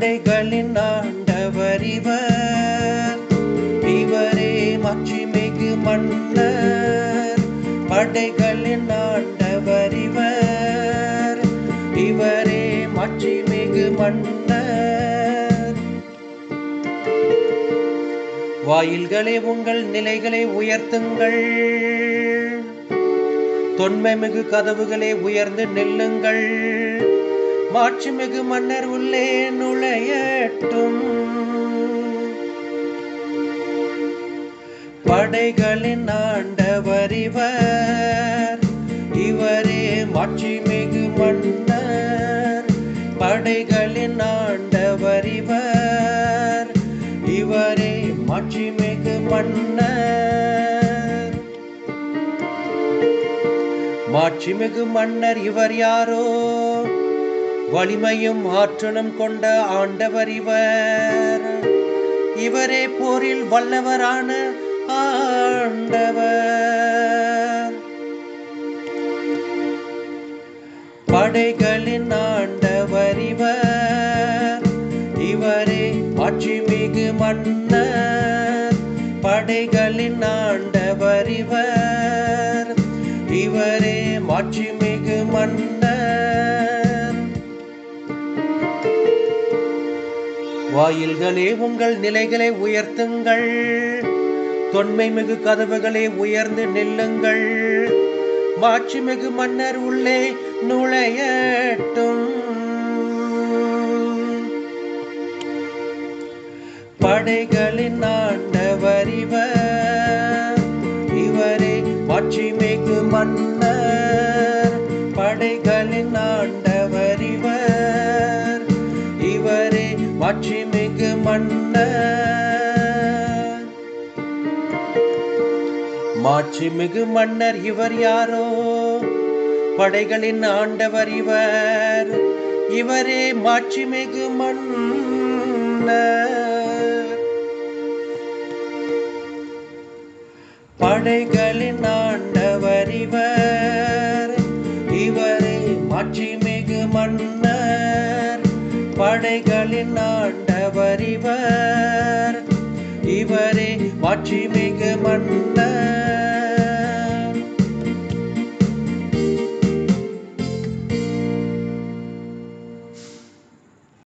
படைகளின் ஆண்டவர் இவர். இவரே மாட்சிமிகு மன்னர். படைகளின் ஆண்டவர் இவர். இவரே மாட்சிமிகு மன்னர். வாயில்களே உங்கள் நிலைகளை உயர்த்துங்கள். தொன்மை மிகு கதவுகளை உயர்ந்து நில்லுங்கள். மாட்சிமிகு மன்னர் உள்ளே நுழையட்டும். படைகளின் ஆண்டவர் இவர். இவரே மாட்சிமிகு மன்னர். படைகளின் ஆண்டவர் இவர். இவரே மாட்சிமிகு மன்னர். மாட்சிமிகு மன்னர் இவர் யாரோ? வலிமையும் ஆற்றலும் கொண்ட ஆண்டவர் இவர். இவரே போரில் வல்லவரான ஆண்டவர். படைகளின் ஆண்டவர் இவர். இவரே ஆட்சிமிகு மன்னர். படைகளின் ஆண்டவர் இவர். இவரே மாட்சிமிகு வாயில்களே உங்கள் நிலைகளை உயர்த்துங்கள். தொன்மை மிகு கதவுகளே உயர்ந்து நில்லுங்கள். மாட்சிமிகு மன்னர் உள்ளே நுழையட்டும். படைகளின் ஆண்டவர் இவர். இவரே மாட்சிமிகு மன்னர். படைகள் மிகு மாட்சிமிகு மன்னர் மாட்சிமிகு மன்னர் இவர் யாரோ? படைகளின் ஆண்டவர் இவர். இவரே மாட்சி மிகு மன்னர். படைகளின் படைகளின் ஆண்டவர் இவர் இவரே மாட்சிமிகு மன்னர்.